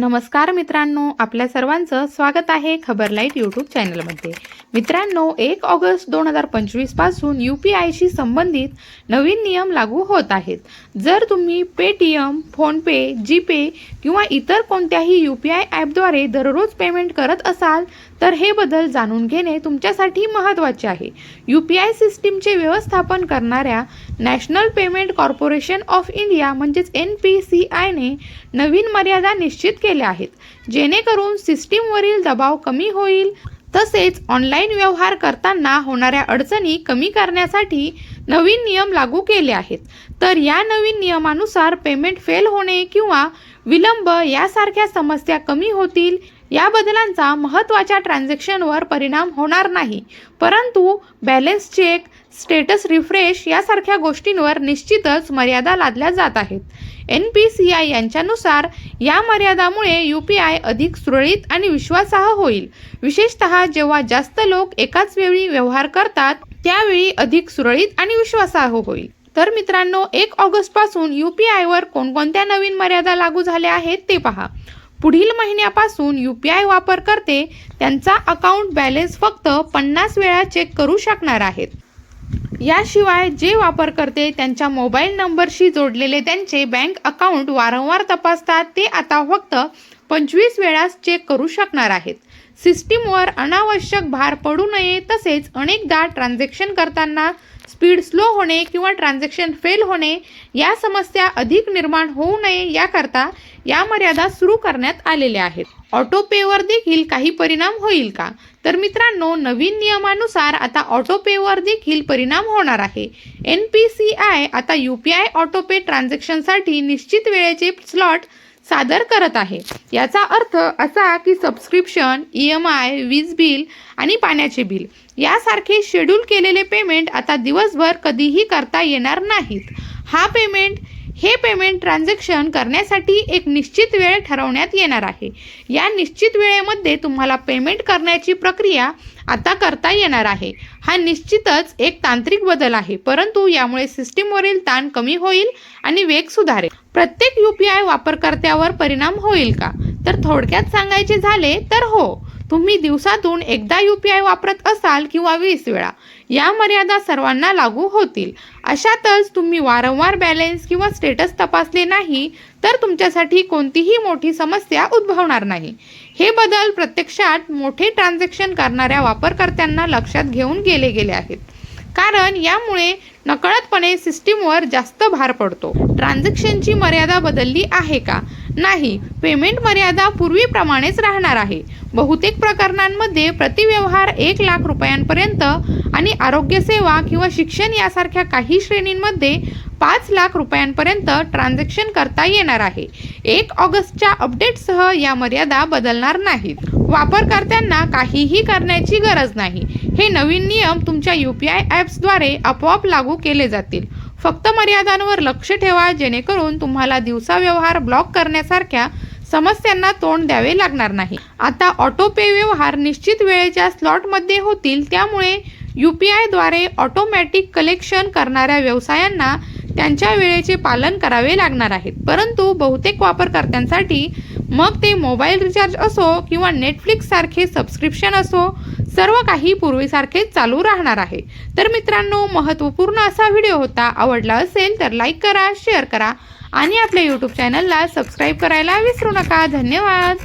नमस्कार मित्रांनो आपल्या सर्वांचं स्वागत आहे खबर लाइट यूट्यूब चॅनलमध्ये. मित्रांनो एक ऑगस्ट दोन हजार पंचवीसपासून यू पी आयशी संबंधित नवीन नियम लागू होत आहेत. जर तुम्ही पेटीएम फोनपे जीपे किंवा इतर कोणत्याही यू पी आय ॲपद्वारे दररोज पेमेंट करत असाल तर हे बदल जाणून घेणे तुमच्यासाठी महत्त्वाचे आहे. यू पी आय सिस्टीमचे व्यवस्थापन करणाऱ्या national payment corporation of India म्हणजेच एन पी सी आयने नवीन मर्यादा निश्चित केल्या आहेत जेणेकरून सिस्टीमवरील दबाव कमी होईल. तसेच ऑनलाईन व्यवहार करताना होणाऱ्या अडचणी कमी करण्यासाठी नवीन नियम लागू केले आहेत. तर या नवीन नियमानुसार पेमेंट फेल होणे किंवा विलंब यासारख्या समस्या कमी होतील या बदलांचा महत्त्वाच्या ट्रान्झॅक्शनवर परिणाम होणार नाही. परंतु बॅलेन्स चेक स्टेटस रिफ्रेश यासारख्या गोष्टींवर निश्चितच मर्यादा लादल्या जात आहेत. एन पी सी आय यांच्यानुसार या मर्यादामुळे यू पी आय अधिक सुरळीत आणि विश्वासार्ह होईल. विशेषतः जेव्हा जास्त लोक एकाच वेळी व्यवहार करतात त्यावेळी अधिक सुरळीत आणि विश्वासार्ह होईल. तर मित्रांनो एक ऑगस्टपासून यू पी आयवर कोणकोणत्या नवीन मर्यादा लागू झाल्या आहेत ते पहा. पुढील महिन्यापासून यू पी आय वापरकर्ते त्यांचा अकाउंट बॅलेन्स फक्त पन्नास वेळा चेक करू शकणार आहेत. याशिवाय जे वापरकर्ते त्यांच्या मोबाईल नंबरशी जोडलेले त्यांचे बँक अकाउंट वारंवार तपासतात ते आता फक्त पंचवीस वेळाच चेक करू शकणार आहेत. सिस्टीमवर अनावश्यक भार पडू नये तसेच अनेकदा ट्रान्झॅक्शन करताना स्पीड स्लो होणे किंवा ट्रान्झॅक्शन फेल होणे या समस्या अधिक निर्माण होऊ नये याकरता या मर्यादा सुरू करण्यात आलेल्या आहेत. ऑटो पेवर देखील काही परिणाम होईल का? तर मित्रांनो नवीन नियमानुसार आता ऑटो पेवर देखील परिणाम होणार आहे. एन पी सी आय आता U P I auto pay ट्रान्झॅक्शनसाठी निश्चित वेळेचे स्लॉट सादर करत आहे. याचा अर्थ असा की सबस्क्रिप्शन ई एम आय वीज बिल आणि पाण्याचे बिल यासारखे शेड्यूल केलेले पेमेंट आता दिवसभर कधीही करता येणार नाहीत. हा पेमेंट हे पेमेंट ट्रान्झॅक्शन करण्यासाठी एक निश्चित वेळ ठरवण्यात येणार आहे. या निश्चित वेळेमध्ये तुम्हाला पेमेंट करण्याची प्रक्रिया आता करता येणार आहे. हा निश्चितच एक तांत्रिक बदल आहे परंतु यामुळे सिस्टीमवरील ताण कमी होईल आणि वेग सुधारेल. प्रत्येक यू पी आय वापरकर्त्यावर परिणाम होईल का? तर थोडक्यात सांगायचे झाले तर हो. तुम्ही दिवसातून एकदा यू पी आय वापरत असाल किंवा वीस वेळा या मर्यादा सर्वांना लागू होतील. अशातच तुम्ही वारंवार बॅलेन्स किंवा स्टेटस तपासले नाही तर तुमच्यासाठी कोणतीही मोठी समस्या उद्भवणार नाही. हे बदल प्रत्यक्षात मोठे ट्रान्झॅक्शन करणाऱ्या वापरकर्त्यांना लक्षात घेऊन गेले गेले आहेत. कारण यामुळे नकळत नकळतपणे सिस्टीमवर जास्त भार पडतो. ट्रान्झॅक्शनची मर्यादा बदलली आहे का? नाही. पेमेंट मर्यादा पूर्वीप्रमाणेच राहणार आहे. बहुतेक प्रकरणांमध्ये प्रतिव्यवहार एक लाख रुपयांपर्यंत आणि आरोग्यसेवा किंवा शिक्षण यासारख्या काही श्रेणींमध्ये पाच लाख रुपयांपर्यंत ट्रान्झॅक्शन करता येणार आहे. एक ऑगस्टच्या अपडेटसह या मर्यादा बदलणार नाहीत. वापरकर्त्यांना काहीही करण्याची गरज नाही. हे नवीन नियम तुमच्या यू पी आय ॲप्सद्वारे आपोआप लागू केले जातील. फक्त मर्यादांवर लक्ष ठेवा जेणेकरून तुम्हाला दिवसा व्यवहार ब्लॉक करण्यासारख्या समस्यांना तोंड द्यावे लागणार नाही. आता ऑटो पे व्यवहार निश्चित वेळेच्या स्लॉटमध्ये होतील त्यामुळे यू पी आयद्वारे ऑटोमॅटिक कलेक्शन करणाऱ्या व्यवसायांना त्यांच्या वेळेचे पालन करावे लागणार आहे. परंतु बहुतेक वापरकर्त्यांसाठी मग ते मोबाईल रिचार्ज असो किंवा नेटफ्लिक्स सारखे सबस्क्रिप्शन असो सर्व काही पूर्वीसारखेच चालू राहणार आहे. तर मित्रांनो महत्त्वपूर्ण असा व्हिडिओ होता आवडला असेल तर लाईक करा शेअर करा आणि आपल्या यूट्यूब चॅनलला सबस्क्राईब करायला विसरू नका. धन्यवाद!